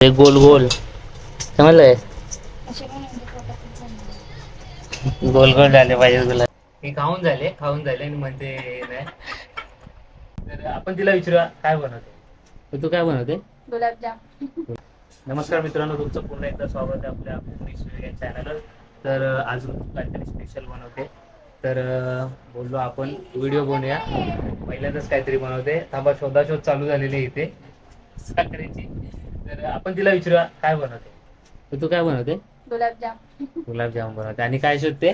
हे गोल गोल. समजलंय. गोल गोल झाले पाहिजे तुला. हे खाऊन झाले खाऊन झाले आणि म्हणते नाही. तर आपण तिला विचारूया काय बनवते? तू काय बनवते? गुलाबजाम. नमस्कार मित्रांनो तुमचं पुन्हा एकदा स्वागत आहे आपल्या पुणे या चॅनलवर तर आज काहीतरी स्पेशल बनवते. तर बोललो आपण व्हिडिओ बनवूया. पहिल्यांदाच काहीतरी बनवते. थांबा शोधाशोध चालू झालेली आहे इथे. साखरेची. तर आपण तिला विचारूया काय बनवते? तर तू काय बनवते? गुलाबजाम. गुलाबजामुन बनवते. आणि काय शोधते?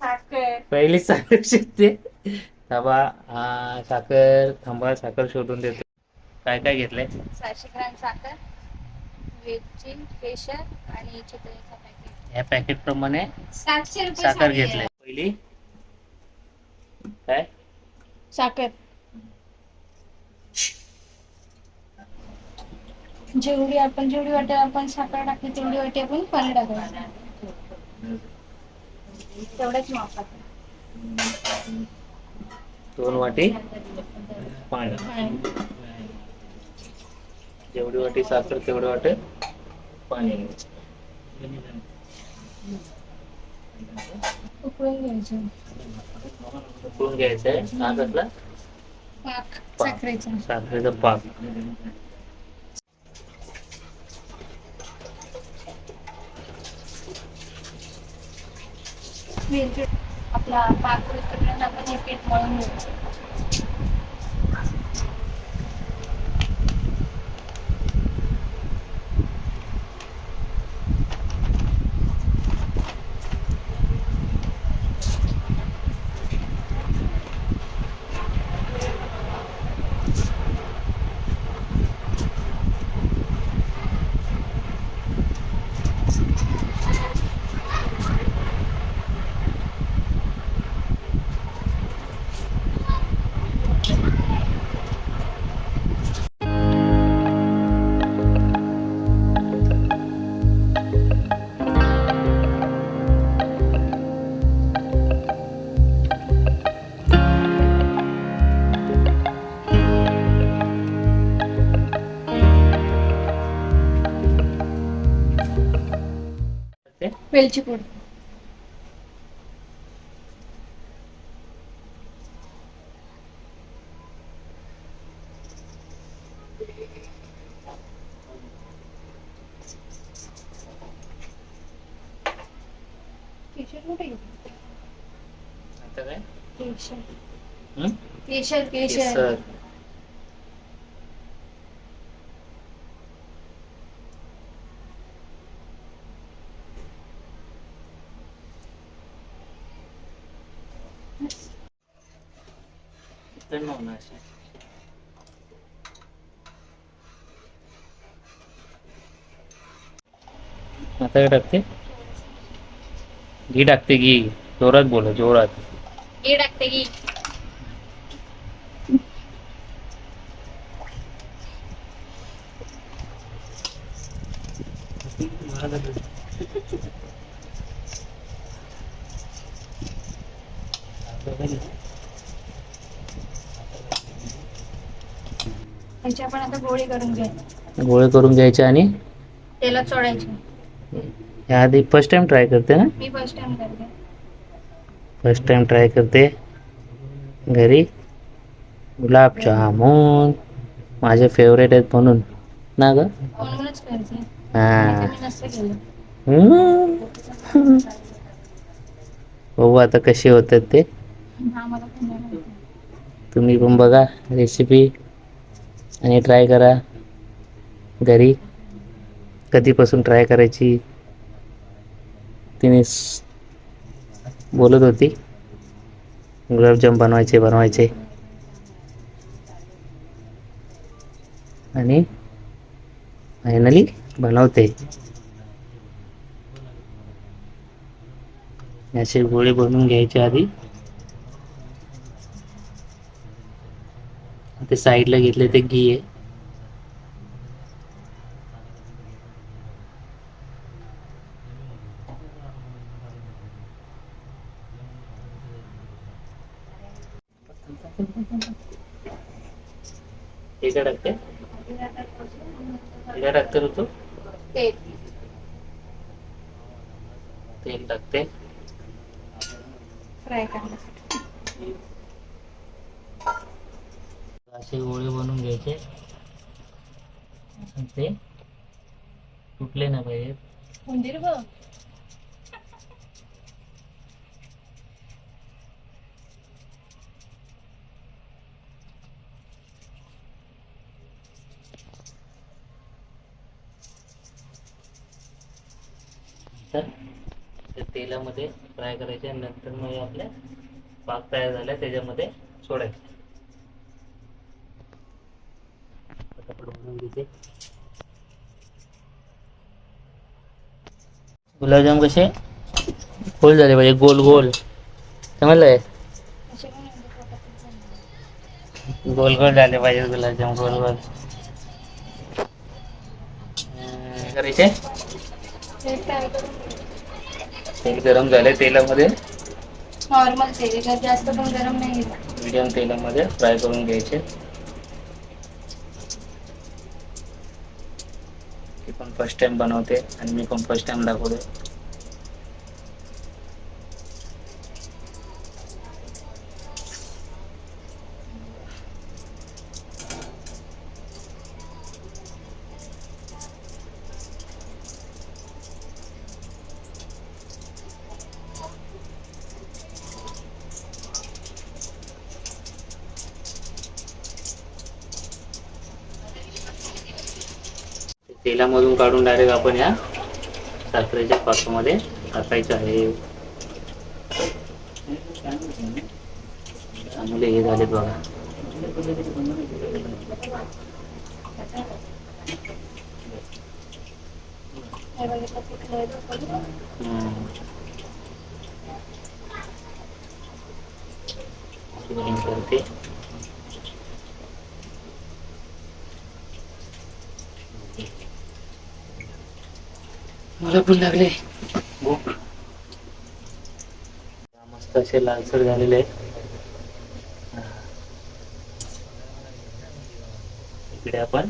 साखर. पहिलीच साखर शोधते. थांबा. हा, साखर. थांबा साखर शोधून देते. काय काय घेतलंय? सहाशे ग्राम साखर वेलची केशर आणि पॅकेट या पॅकेट प्रमाणे सातशे रुपये साखर. घेतलंय. पहिली. काय? साखर. जेवढी आपण जेवढी वाटेल आपण साखर टाकली तेवढी वाटी आपण पाणी टाकायचं तेवढंच मापात दोन वाटी पाणी. जेवढी वाटी साखर तेवढी वाटी पाणी. उकळून घ्यायचं. उकळून हा कसला पाक पाक. साखरेचा. साखरेचा पाक. आपला पाक होईपर्यंत आपण हे पीठ मळून घ्यायचं वेलची पूड. केशर केशर? केशर तर नव्हतं असे. आता काय टाकते घी टाकते घी जोरात बोला जोरात हे टाकते की आपण आता गोळी करून घ्यायची गोळे करून घ्यायचे आणि? तेलात सोडायची. ह्या आधी फर्स्ट टाइम ट्राय करते ना? मी फर्स्ट टाइम करते. फर्स्ट टाइम ट्राय करते. घरी? गुलाबजामुन माझे फेवरेट आहेत म्हणून. ना ग? म्हणूनच करते. हा. मी नसतं केलं. हम्म. बघू आता कसे होतात ते. हा मला पण नाही माहिती. तुम्ही पण बघा रेसिपी आणि ट्राय करा. घरी. कधीपासून ट्राय करायची? तिने बोलत होती. गुलाबजाम बनवायचे बनवायचे. आणि फायनली बनवते. असे गोळे बनवून घ्यायचे आधी. ते साईडला घेतले ते घी आहे. हे काय टाकते? हे काय टाकते ऋतू? ते तेल टाकते. फ्राय करण्यासाठी. असे गोळे बनवून घ्यायचे. ते तुटले नाही पाहिजेत उंदीर बघ तर ते तेलामध्ये फ्राय करायचे नंतर मग हे आपल्या पाक तयार झाल्या त्याच्यामध्ये सोडायचे. घेते गुलाबजाम कसे? गोल झाले पाहिजे गोल गोल। समजलंय. गोल गोल झाले पाहिजे गुलाबजाम गोल गोल। हम्म, करायचे तेल गरम झाले तेलामध्ये। नॉर्मल तेल जास्त पण गरम नाही. मीडियम तेलामध्ये फ्राय करून घ्यायचे. फर्स्ट टाइम बनवते आणि मी पण फर्स्ट टाइम दाखवते तेलामधून काढून डायरेक्ट आपण या साखरेच्या पाकामध्ये टाकायचं आहे. चांगले हे झालेत बघा. करते मला पण लागले. भूक मस्त असे लालसर झालेले आहेत. इकडे आपण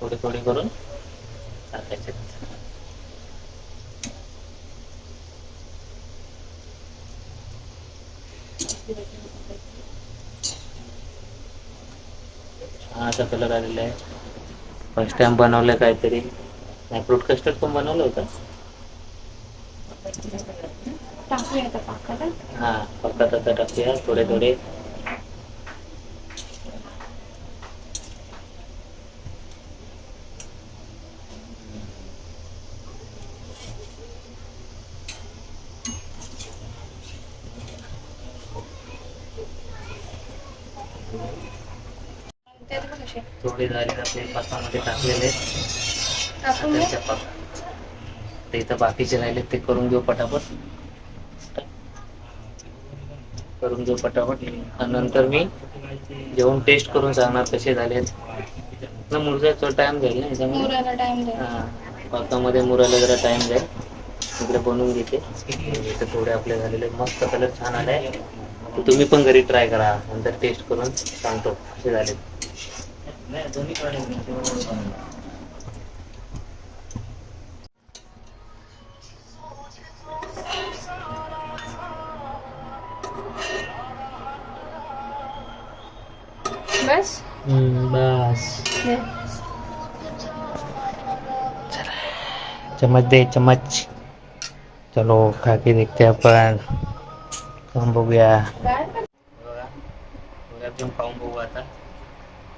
थोडे थोडे करून टाकायचे. हा असा कलर आलेला आहे. फर्स्ट टाइम बनवलं काहीतरी. फ्रूट कस्टर्ड पण बनवलं होतं. टाकूया आता पाकाला. हा फक्त आता टाकूया थोडे थोडे. थोडे झाले आपले पाकामध्ये टाकलेले. टाकून घे. साखरेच्या पाक ते इथं बाकीचे राहिले ते करून घेऊ पटापट. करून घेऊ पटापट. आणि नंतर मी जेवण टेस्ट करून सांगणार कसे ना मुरजायचा टाइम जाईल ना याच्यामध्ये. मुराला पाकामध्ये जरा टाइम जाईल. इकडे बनवून घेते. इथे थोडे आपले झालेले मस्त कलर छान आलाय. तर तुम्ही पण घरी ट्राय करा. नंतर टेस्ट करून सांगतो कसे झाले चम्मच दे चम्मच चलो खा के देखते आपण खाऊन बघूया काय? बघा गुलाबजाम खाऊन बघू आता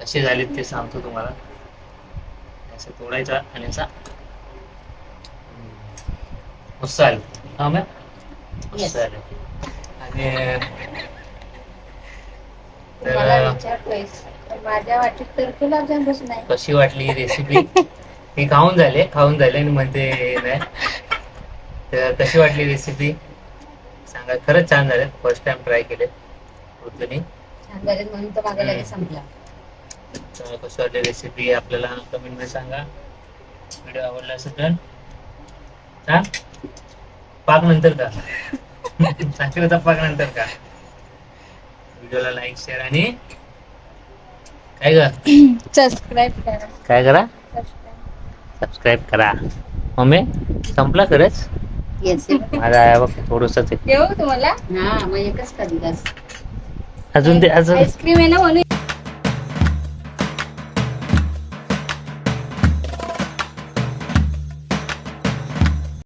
कसे झालेत ते सांगतो तुम्हाला असं तोडायचा आणि असा आले हा मॅम आले आणि तर माझ्या वाटीत तर गुलाबजाम नाही कशी वाटली ही रेसिपी ही खाऊन झाले खाऊन झाले आणि म्हणते नाही. तर कशी वाटली रेसिपी सांगा खरंच छान झाले. फर्स्ट टाइम ट्राय केले. तर कशी वाटली रेसिपी आपल्याला? कमेंटमध्ये सांगा. व्हिडिओ आवडला असेल तर. हा पाक नंतर का साखरेचा पाक नंतर का व्हिडिओला लाईक शेअर आणि काय कर? सबस्क्राईब करा. काय करा? सबस्क्राईब करा. मम्मी संपला खरंच? येस माझा आहे बघ थोडंसंच आहे देऊ तुम्हाला? हा मग एकच कधी बस अजून ते अजून आईस्क्रीम आहे ना म्हणून